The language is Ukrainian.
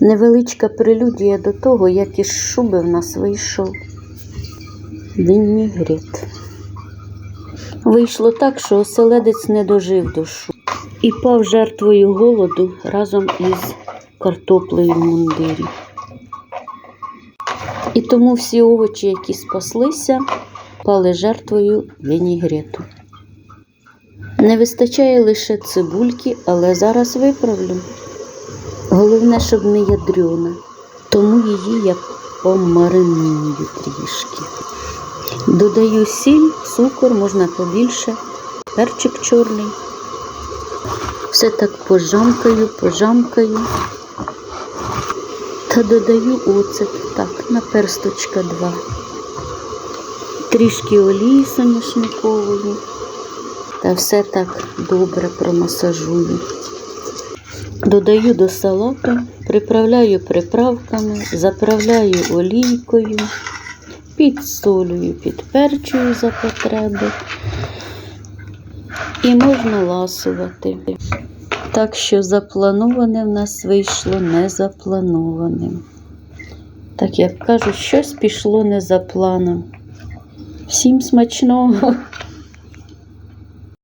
Невеличка прелюдія до того, як із шуби в нас вийшов вінігрет. Вийшло так, що оселедець не дожив до шуби і пав жертвою голоду разом із картоплею в мундирі. І тому всі овочі, які спаслися, пали жертвою вінігрету. Не вистачає лише цибульки, але зараз виправлю. Головне, щоб не ядрена, тому її я помариную трішки. Додаю сіль, цукор, можна побільше, перчик чорний. Все так пожамкаю, пожамкаю. Та додаю оцет, так, на персточка два. Трішки олії соняшникової. Та все так добре промасажую. Додаю до салату, приправляю приправками, заправляю олійкою, підсолюю, підперчую за потреби. І можна ласувати. Так що заплановане в нас вийшло незапланованим. Так як кажуть, щось пішло не за планом. Всім смачного!